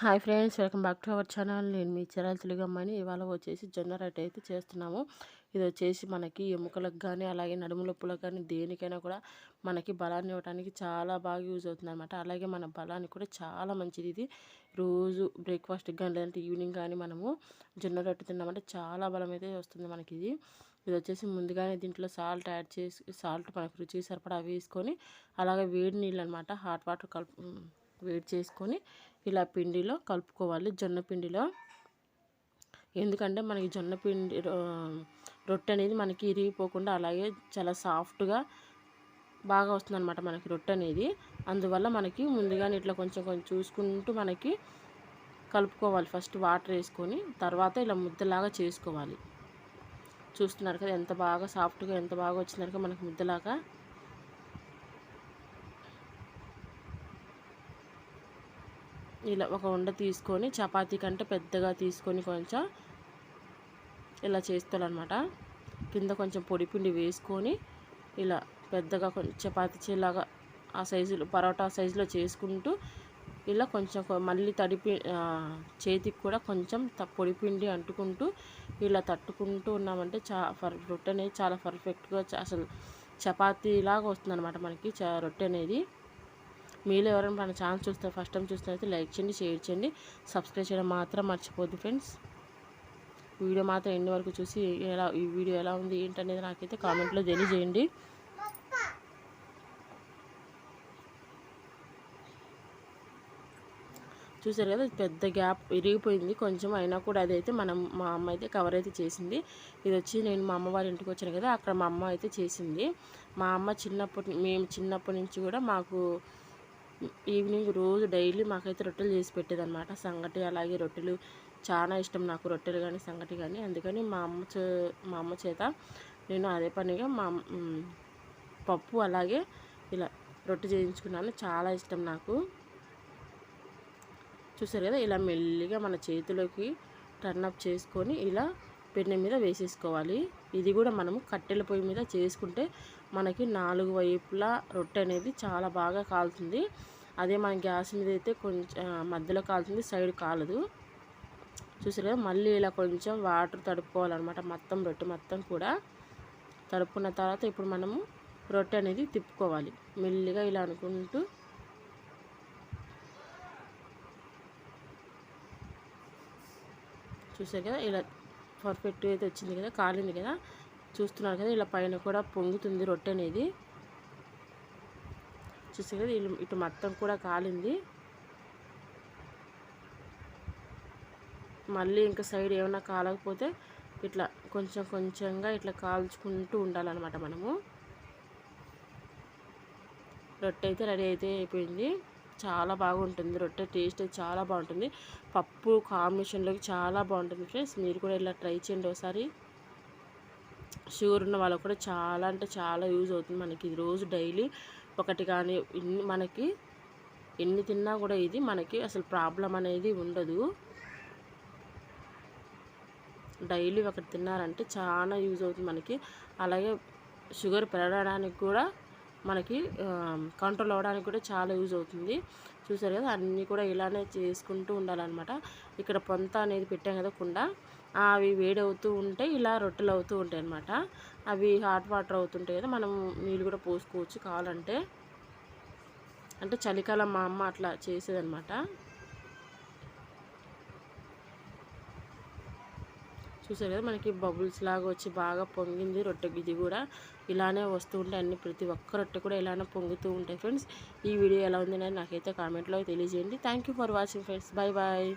Hi friends welcome back to our channel. నేను మీ చిరాల తెలుగమ్మని. ఇవాళ వచ్చేసి జొన్న రొట్టె అయితే చేస్తున్నాము. ఇది వచ్చేసి మనకి ఎముకలకు కానీ అలాగే నడుము నొప్పులకు కానీ దేనికైనా కూడా మనకి బలాన్ని ఇవ్వడానికి చాలా బాగా యూజ్ అవుతుంది అనమాట అలాగే మన బలానికి కూడా చాలా మంచిది ఇది. రోజు బ్రేక్ఫాస్ట్కి కానీ లేదంటే ఈవినింగ్ కానీ మనము జొన్న రొట్టె తిన్నామంటే చాలా బలం అయితే వస్తుంది మనకి ఇది. ఇది వచ్చేసి ముందుగానే దీంట్లో సాల్ట్ యాడ్ చేసి సాల్ట్ మనకు రుచి సరిపడా వేసుకొని అలాగే వేడి నీళ్ళు అనమాట హాట్ వాటర్ కలుపు వేడి చేసుకొని ఇలా పిండిలో కలుపుకోవాలి జొన్న పిండిలో. ఎందుకంటే మనకి జొన్న పిండి రొట్టె అనేది మనకి ఇరిగిపోకుండా అలాగే చాలా సాఫ్ట్గా బాగా వస్తుందన్నమాట మనకి రొట్టె అనేది. అందువల్ల మనకి ముందుగానే ఇట్లా కొంచెం కొంచెం చూసుకుంటూ మనకి కలుపుకోవాలి. ఫస్ట్ వాటర్ వేసుకొని తర్వాత ఇలా ముద్దలాగా చేసుకోవాలి. చూస్తున్నారు కదా ఎంత బాగా సాఫ్ట్గా ఎంత బాగా వచ్చిందనుకో మనకి ముద్దలాగా ఇలా ఒక ఉండ తీసుకొని చపాతీ కంటే పెద్దగా తీసుకొని కొంచెం ఇలా చేస్తానమాట కింద కొంచెం పొడి పిండి వేసుకొని ఇలా పెద్దగా కొంచెం చపాతీ చేలాగా ఆ సైజులో పరోటా సైజులో చేసుకుంటూ ఇలా కొంచెం మళ్ళీ తడిపి చేతికి కూడా కొంచెం పొడి పిండి అంటుకుంటూ ఇలా తట్టుకుంటూ ఉన్నామంటే చా ఫర్ రొట్టె అనేది చాలా పర్ఫెక్ట్గా అసలు చపాతీలాగా వస్తుంది అనమాట మనకి రొట్టె అనేది. మీలో ఎవరైనా మన ఛానల్ చూస్తే ఫస్ట్ టైం చూస్తే లైక్ చేయండి షేర్ చేయండి. సబ్స్క్రైబ్ చేయడం మాత్రం మర్చిపోద్దు ఫ్రెండ్స్. వీడియో మాత్రం ఎన్ని వరకు చూసి ఎలా ఈ వీడియో ఎలా ఉంది ఏంటనేది నాకైతే కామెంట్లో తెలియజేయండి. చూసారు కదా పెద్ద గ్యాప్ విరిగిపోయింది. కొంచెం అయినా కూడా అదైతే మనం మా అమ్మ అయితే కవర్ అయితే చేసింది. ఇది వచ్చి నేను మా అమ్మ వాళ్ళ ఇంటికి వచ్చాను కదా అక్కడ మా అమ్మ అయితే చేసింది. మా అమ్మ చిన్నప్పటి మేము చిన్నప్పటి నుంచి కూడా మాకు ఈవినింగ్ రోజు డైలీ మాకైతే రొట్టెలు చేసి పెట్టేదన్నమాట. సంగటి అలాగే రొట్టెలు చాలా ఇష్టం నాకు రొట్టెలు కానీ సంగటి కానీ అందుకని మా అమ్మ చే మా అమ్మ చేత నేను అదే పనిగా మా పప్పు అలాగే ఇలా రొట్టె చేయించుకున్నాను. చాలా ఇష్టం నాకు. చూసారు కదా ఇలా మెల్లిగా మన చేతిలోకి టర్న్ అప్ చేసుకొని ఇలా పెన్నె మీద వేసేసుకోవాలి. ఇది కూడా మనము కట్టెల పొయ్యి మీద చేసుకుంటే మనకి నాలుగు వైపులా రొట్టె అనేది చాలా బాగా కాలుతుంది. అదే మన గ్యాస్ మీద అయితే కొంచెం మధ్యలో కాలుతుంది సైడ్ కాలదు. చూసారు కదా మళ్ళీ ఇలా కొంచెం వాటర్ తడుపుకోవాలన్నమాట మొత్తం రొట్టె మొత్తం కూడా. తడుపుకున్న తర్వాత ఇప్పుడు మనము రొట్టె అనేది తిప్పుకోవాలి. మెల్లిగా ఇలా అనుకుంటూ. చూసారు కదా ఇలా పర్ఫెక్ట్గా అయితే వచ్చింది కదా కాలింది కదా. చూస్తున్నారు కదా ఇలా పైన కూడా పొంగుతుంది రొట్టె అనేది. చూస్తే కదా ఇటు మొత్తం కూడా కాలింది. మళ్ళీ ఇంకా సైడ్ ఏమైనా కాలకపోతే ఇట్లా కొంచెం కొంచెంగా ఇట్లా కాల్చుకుంటూ ఉండాలన్నమాట మనము. రొట్టె అయితే రెడీ అయితే అయిపోయింది. చాలా బాగుంటుంది రొట్టె టేస్ట్ చాలా బాగుంటుంది. పప్పు కాంబినేషన్లోకి చాలా బాగుంటుంది ఫ్రెండ్స్. మీరు కూడా ఇలా ట్రై చేయండి ఒకసారి. షుగర్ ఉన్న వాళ్ళకు కూడా చాలా అంటే చాలా యూజ్ అవుతుంది మనకి. ఇది రోజు డైలీ ఒకటి కానీ ఇన్ని మనకి ఎన్ని తిన్నా కూడా ఇది మనకి అసలు ప్రాబ్లం అనేది ఉండదు. డైలీ ఒకటి తిన్నారంటే చాలా యూజ్ అవుతుంది మనకి. అలాగే షుగర్ పెరగడానికి కూడా మనకి కంట్రోల్ అవ్వడానికి కూడా చాలా యూజ్ అవుతుంది. చూసారు కదా అన్నీ కూడా ఇలానే చేసుకుంటూ ఉండాలన్నమాట. ఇక్కడ పొంత అనేది పెట్టాం కదా కుండ. అవి వేడి అవుతూ ఉంటే ఇలా రొట్టెలు అవుతూ ఉంటాయి అనమాట అవి హాట్ వాటర్ అవుతుంటాయి కదా మనం నీళ్ళు కూడా పోసుకోవచ్చు కావాలంటే. అంటే చలికాలం మా అమ్మ అట్లా చేసేదనమాట చూసారు కదా మనకి బబుల్స్ లాగా వచ్చి బాగా పొంగింది రొట్టె ఇది కూడా. ఇలానే వస్తూ ఉంటాయి అన్ని ప్రతి ఒక్క రొట్టె కూడా ఇలానే పొంగుతూ ఉంటాయి ఫ్రెండ్స్. ఈ వీడియో ఎలా ఉంది నాకైతే కామెంట్లో తెలియజేయండి. Thank for watching friends bye bye